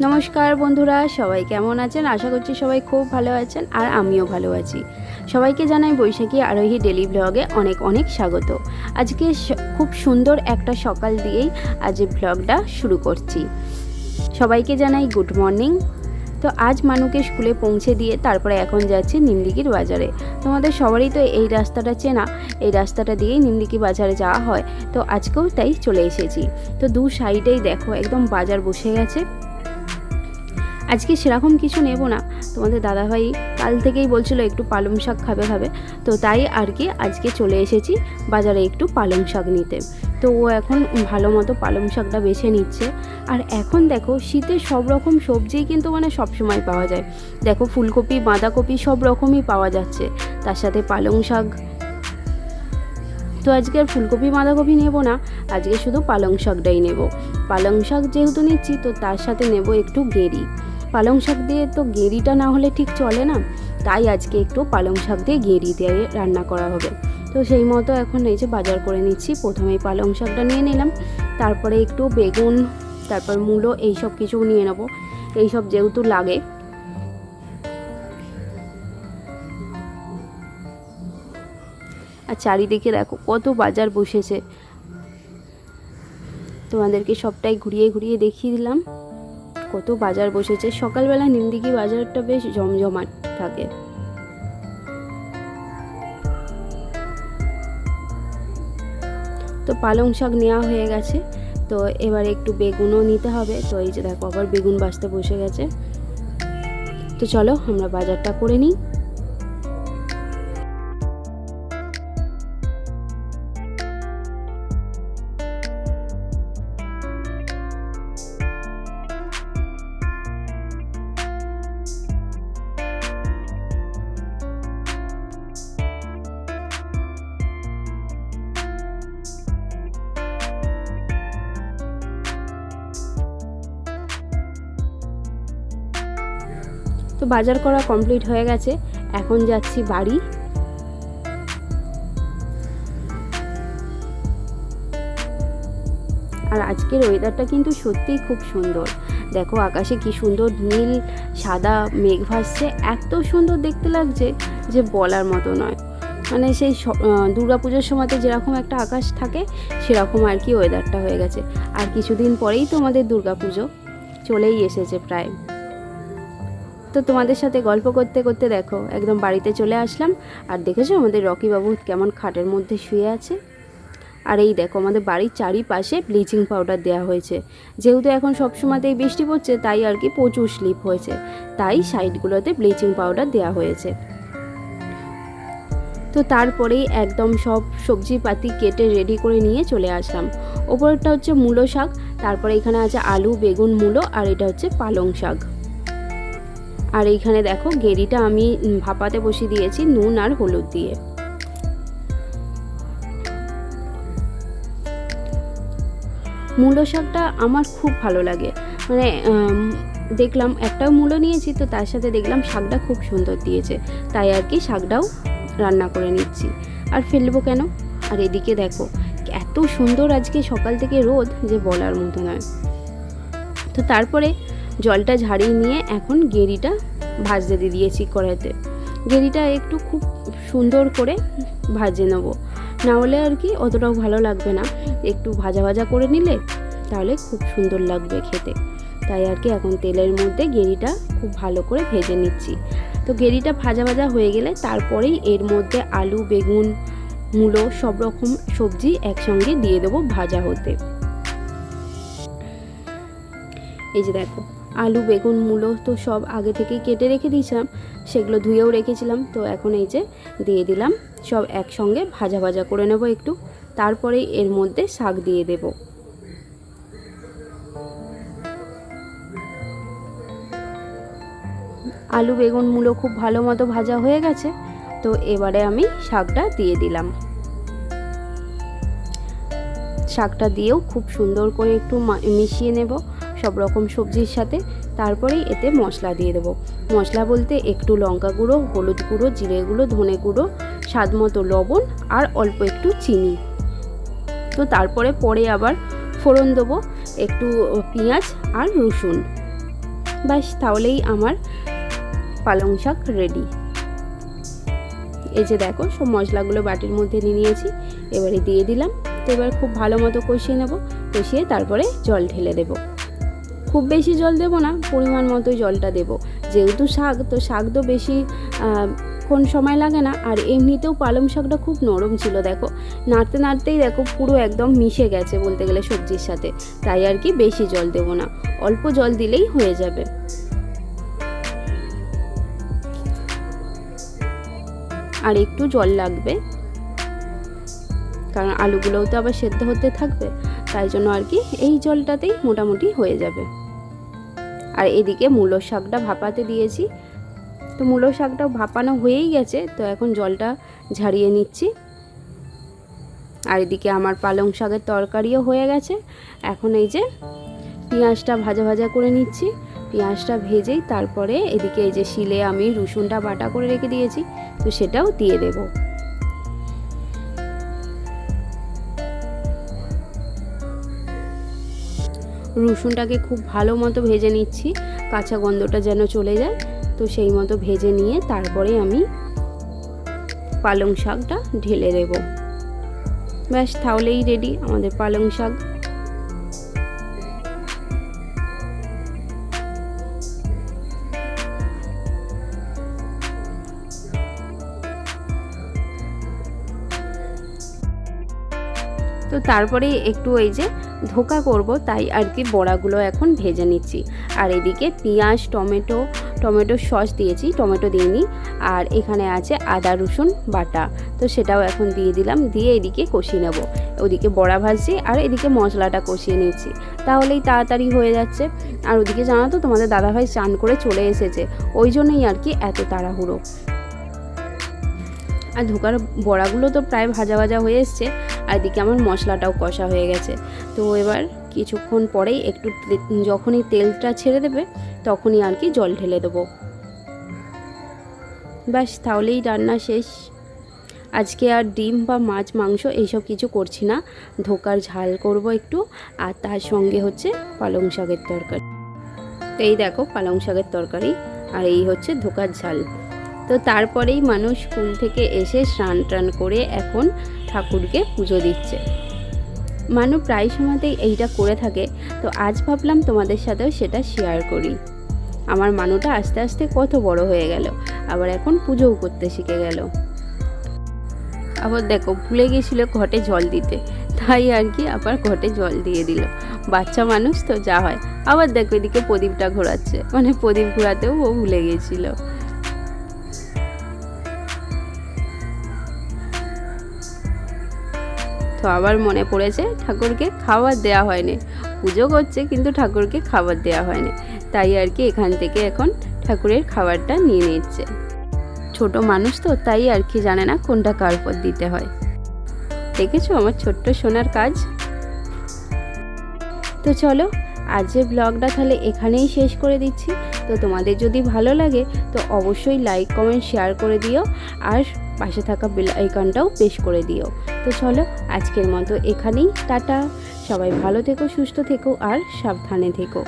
নমস্কার বন্ধুরা, সবাই কেমন আছেন? আশা করছি সবাই খুব ভালো আছেন আর আমিও ভালো আছি। সবাইকে জানাই বৈশাখী আরোহী ডেলি ব্লগে অনেক অনেক স্বাগত। আজকে খুব সুন্দর একটা সকাল দিয়েই আজ এই ব্লগটা শুরু করছি। সবাইকে জানাই গুড মর্নিং। তো আজ মানুকে স্কুলে পৌঁছে দিয়ে তারপরে এখন যাচ্ছি নিমদিঘির বাজারে। তোমাদের সবারই তো এই রাস্তাটা চেনা, এই রাস্তাটা দিয়েই নিমদিঘি বাজারে যাওয়া হয়। তো আজকেও তাই চলে এসেছি। তো দু সাইডেই দেখো, একদম বাজার বসে গেছে। আজকে সেরকম কিছু নেব না। তোমাদের দাদাভাই কাল থেকেই বলছিল একটু পালং শাক খাবে খাবে তো তাই আর কি আজকে চলে এসেছি বাজারে একটু পালং শাক নিতে। তো ও এখন ভালো মতো পালং শাকটা বেছে নিচ্ছে। আর এখন দেখো শীতে সব রকম সবজিই কিন্তু মানে সব সময় পাওয়া যায়। দেখো ফুলকপি, বাঁধাকপি সব রকমই পাওয়া যাচ্ছে। তার সাথে পালং শাক। তো আজকে আর ফুলকপি, বাঁধাকপি নেব না। আজকে শুধু পালং শাকটাই নেব। পালং শাক যেহেতু নিচ্ছি, তো তার সাথে নেব একটু গেরি। পালং শাক দিয়ে তো গেরিটা না হলে ঠিক চলে না। তাই আজকে একটু পালং শাক দিয়ে গেরি দিয়ে রান্না করা হবে। তো সেই মতো এখন এই যে বাজার করে নিচ্ছি। প্রথমেই পালং শাকটা নিয়ে নিলাম। তারপরে একটু বেগুন, তারপর মূলো, এই সব কিছু নিয়ে নেব। এই সব যেহেতু লাগে। আর চারিদিকে দেখো কত বাজার বসেছে। তোমাদেরকে সবটাই ঘুরিয়ে ঘুরিয়ে দেখিয়ে দিলাম। কত বাজার বসেছে। সকালবেলা নিমদিঘি বাজারটা বেশ জমজমাট থাকে। তো পালং শাক নেওয়া হয়ে গেছে। তো এবার একটু বেগুনও নিতে হবে। তো এই যে দেখো আবার বেগুন বাঁচতে বসে গেছে। তো চলো আমরা বাজারটা করে নিই। তো বাজার করা কমপ্লিট হয়ে গেছে। এখন যাচ্ছি বাড়ি। আর আজকের ওয়েদারটা কিন্তু সত্যিই খুব সুন্দর। দেখো আকাশে কি সুন্দর নীল, সাদা মেঘ ভাসছে। এত সুন্দর দেখতে লাগছে যে বলার মতো নয়। মানে সেই দুর্গা পুজোর সময়তে যেরকম একটা আকাশ থাকে, সেরকম আর কি ওয়েদারটা হয়ে গেছে। আর কিছুদিন পরেই তো আমাদের দুর্গা পুজো চলেই এসেছে প্রায়। তো তোমাদের সাথে গল্প করতে করতে দেখো, একদম বাড়িতে চলে আসলাম। আর দেখেছ আমাদের রকি বাবু কেমন খাটের মধ্যে শুয়ে আছে? আর এই দেখো, আমাদের বাড়ির চারিপাশে ব্লিচিং পাউডার দেওয়া হয়েছে। যেহেতু এখন সব সময়তেই বৃষ্টি পড়ছে, তাই আর কি প্রচুর স্লিপ হয়েছে। তাই সাইডগুলোতে ব্লিচিং পাউডার দেওয়া হয়েছে। তো তারপরেই একদম সব সবজিপাতি কেটে রেডি করে নিয়ে চলে আসলাম। ওপরটা হচ্ছে মূলো শাক, তারপরে এখানে আছে আলু, বেগুন, মূলো, আর এটা হচ্ছে পালং শাক। আর এইখানে দেখো গেরিটা আমি ভাপাতে বসিয়ে দিয়েছি নুন আর হলুদ দিয়ে। মূলো শাকটা আমার খুব ভালো লাগে। মানে দেখলাম একটাও মূলো নিয়েছি তো তার সাথে দেখলাম শাকটা খুব সুন্দর দিয়েছে। তাই আর কি শাকটাও রান্না করে নিচ্ছি। আর ফেলব কেন? আর এদিকে দেখো, এত সুন্দর আজকে সকাল থেকে রোদ যে বলার মতো নয়। তো তারপরে জলটা ঝাড়িয়ে নিয়ে এখন গেরিটা ভাজতে দিয়ে দিয়েছি কড়াইতে। গেরিটা একটু খুব সুন্দর করে ভাজে নেব। না হলে আর কি অতটাও ভালো লাগবে না। একটু ভাজা ভাজা করে নিলে তাহলে খুব সুন্দর লাগবে খেতে। তাই আর কি এখন তেলের মধ্যে গেরিটা খুব ভালো করে ভেজে নিচ্ছি। তো গেরিটা ভাজা ভাজা হয়ে গেলে তারপরেই এর মধ্যে আলু, বেগুন, মূলো সব রকম সবজি একসঙ্গে দিয়ে দেবো ভাজা হতে। এই যে দেখো আলু, বেগুন, মূলো তো সব আগে থেকেই কেটে রেখে দিয়েছিলাম। সেগুলো ধুয়েও রেখেছিলাম। তো এখন এই যে দিয়ে দিলাম। সব একসঙ্গে ভাজা ভাজা করে নেব একটু। তারপরে এর মধ্যে শাক দিয়ে দেব। আলু, বেগুন, মূলো খুব ভালো মতো ভাজা হয়ে গেছে। তো এবারে আমি শাকটা দিয়ে দিলাম। শাকটা দিয়েও খুব সুন্দর করে একটু মিশিয়ে নেব। সব রকম সবজির সাথে। তারপরেই এতে মশলা দিয়ে দেবো। মশলা বলতে একটু লঙ্কা গুঁড়ো, হলুদ গুঁড়ো, জিরে গুঁড়ো, ধনে গুঁড়ো, স্বাদ মতো লবণ আর অল্প একটু চিনি। তো তারপরে পরে আবার ফোড়ন দেবো একটু পেঁয়াজ আর রসুন। ব্যাস, তাহলেই আমার পালং শাক রেডি এই যে দেখো, সব মশলাগুলো বাটির মধ্যে নিয়ে নিয়েছি, এবারে দিয়ে দিলাম। তো এবার খুব ভালো মতো কষিয়ে নেব, কষিয়ে তারপরে জল ঢেলে দেব। খুব বেশি জল দেব না, পরিমাণ মতো জলটা দেব। যেহেতু শাক, তো শাক তো বেশি কোন সময় লাগে না। আর এমনিতেও পালং শাকটা খুব নরম ছিল, দেখো। নাড়তে নাড়তেই দেখো পুরো একদম মিশে গেছে বলতে গেলে সবজির সাথে। তাই আর কি বেশি জল দেব না। অল্প জল দিলেই হয়ে যাবে। আর একটু জল লাগবে। কারণ আলুগুলোও তো আবার সেদ্ধ হতে থাকবে। তাই জন্য আর কি এই জলটাতেই মোটামুটি হয়ে যাবে। আর এদিকে মূলো শাকটা ভাপাতে দিয়েছি। তো মূলো শাকটা ভাপানো হয়েই গেছে, তো এখন জলটা ঝাড়িয়ে নিচ্ছি। আর এদিকে আমার পালং শাকের তরকারিও হয়ে গেছে। এখন এই যে পেঁয়াজটা ভাজা ভাজা করে নিচ্ছি। পেঁয়াজটা ভেজেই তারপরে এদিকে এই যে শিলে আমি রসুনটা বাটা করে রেখে দিয়েছি, তো সেটাও দিয়ে দেব। রসুনটাকে খুব ভালো মতো ভেজে নিচ্ছি। কাঁচা গন্ধটা যেন চলে যায়। তো সেই মতো ভেজে নিয়ে তারপরে আমি পালং শাকটা ঢেলে দেব। ব্যাস, তাহলেই রেডি আমাদের পালং শাক। তো তারপরে একটু এই যে ধোকা করব, তাই আর কি বড়াগুলো এখন ভেজে নিচ্ছি। আর এদিকে পেঁয়াজ, টমেটো টমেটো সস দিয়েছি, টমেটো দিইনি আর এখানে আছে আদা, রসুন, বাটা। তো সেটাও এখন দিয়ে দিলাম, দিয়ে এদিকে কষিয়ে নেব। ওদিকে বড়া ভাজছি আর এদিকে মশলাটা কষিয়ে নিচ্ছি। তাহলেই তাড়াতাড়ি হয়ে যাচ্ছে। আর ওদিকে জানো তো, তোমাদের দাদাভাই চান করে চলে এসেছে। ওই জন্যই আর কি এত তাড়াহুড়ো। আর ধোকার বড়াগুলো তো প্রায় ভাজা ভাজা হয়ে এসছে। আর এদিকে আমার মশলাটাও কষা হয়ে গেছে। তো এবার কিছুক্ষণ পরেই একটু যখনই তেলটা ছেড়ে দেবে, তখনই আর কি জল ঢেলে দেবো। ব্যাস, তাহলেই রান্না শেষ। আজকে আর ডিম বা মাছ, মাংস এইসব কিছু করছি না। ধোকার ঝাল করব একটু, আর তার সঙ্গে হচ্ছে পালং শাকের তরকারি। তো এই দেখো, পালং শাকের তরকারি, আর এই হচ্ছে ধোকার ঝাল। তো তারপরেই মানুষ স্কুল থেকে এসে স্নান টান করে এখন ঠাকুরকে পুজো দিচ্ছে। মানু প্রায় সময়তেই এইটা করে থাকে, তো আজ ভাবলাম তোমাদের সাথেও সেটা শেয়ার করি। আমার মানুটা আস্তে আস্তে কত বড় হয়ে গেল, আবার এখন পুজোও করতে শিখে গেল। আবার দেখো, ভুলে গেছিল ঘটে জল দিতে, তাই আর কি আবার ঘটে জল দিয়ে দিল। বাচ্চা মানুষ তো যা হয়। আবার দেখো এদিকে প্রদীপটা ঘোরাচ্ছে মানে প্রদীপ ঘোরাতেও ও ভুলে গেছিল। তো আবার মনে পড়েছে ঠাকুরকে খাবার দেওয়া হয়নি। পুজো করছে কিন্তু ঠাকুরকে খাবার দেওয়া হয়নি। তাই আর কি এখান থেকে এখন ঠাকুরের খাবারটা নিয়ে নিচ্ছে। ছোট মানুষ তো তাই আর কি জানে না কোনটা কার পর দিতে হয়। দেখেছ আমার ছোট্ট সোনার কাজ? তো চলো, আজকের ব্লগটা তাহলে এখানেই শেষ করে দিচ্ছি। তো তোমাদের যদি ভালো লাগে তো অবশ্যই লাইক কমেন্ট শেয়ার করে দিও। আর পাশে থাকা বেল আইকনটাও প্রেস করে দিও। তো চলো আজকের মতো এখানেই, টাটা। সবাই ভালো থেকো, সুস্থ থেকো, আর সাবধানে থেকো।